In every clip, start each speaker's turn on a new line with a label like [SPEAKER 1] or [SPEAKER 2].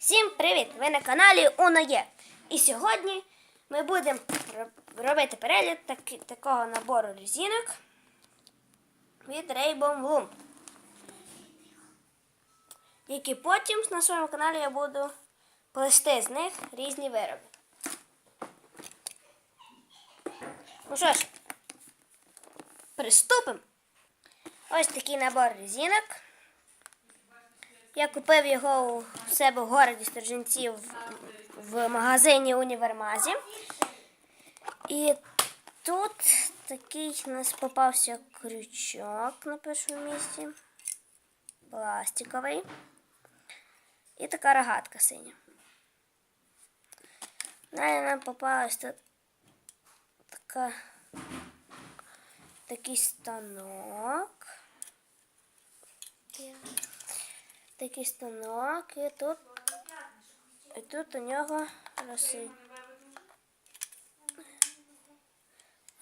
[SPEAKER 1] Всім привіт! Ви на каналі Уноє. І сьогодні ми будемо робити перегляд таки- такого набору резинок від Rainbow Bloom. Які потім на своєму каналі я буду плести з них різні вироби. Ну що ж, приступимо. Ось такий набор резинок. Я купив його у себе в городі Сторженців в, в магазині Універмазі. І тут такий у нас попався крючок на першому місці. Пластиковий. І така рогатка синя. Далі нам попалась тут така, такий станок. Такий станок, і тут, і тут у нього розсид...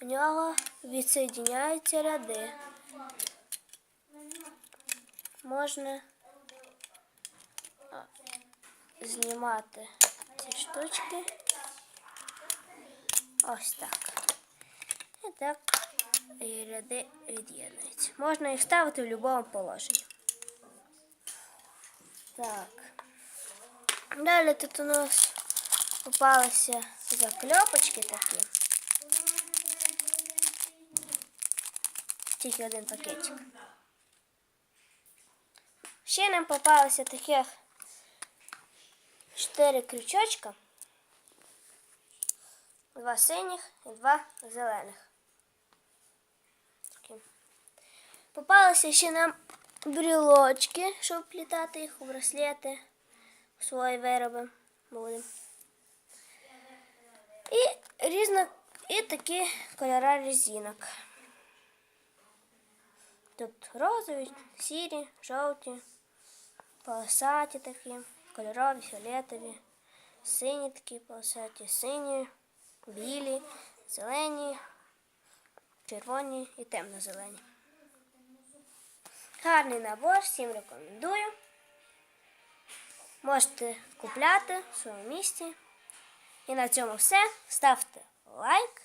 [SPEAKER 1] У нього відсоєдняються ряди. Можна знімати ці штучки. Ось так. І так і ряди від'єднуються. Можна їх ставити в будь-якому положенні. Так. Далі тут у нас попалися закльопочки такі. Тільки один пакетик. Ще нам попалися таких чотири крючочка. Два синіх і два зелених. Попалися ще нам брілочки, щоб плітати їх у браслети, у свої вироби будемо. І різно, і такі кольори резинок. Тут розові, сірі, жовті, полосаті такі, кольорові, фіолетові, сині такі полосаті, сині, білі, зелені, червоні і темно-зелені. Гарний набор, всім рекомендую. Можете купляти в своєму місті. І на цьому все. Ставте лайк.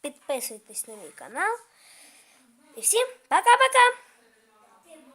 [SPEAKER 1] Підписуйтесь на мій канал. І всім пока-пока!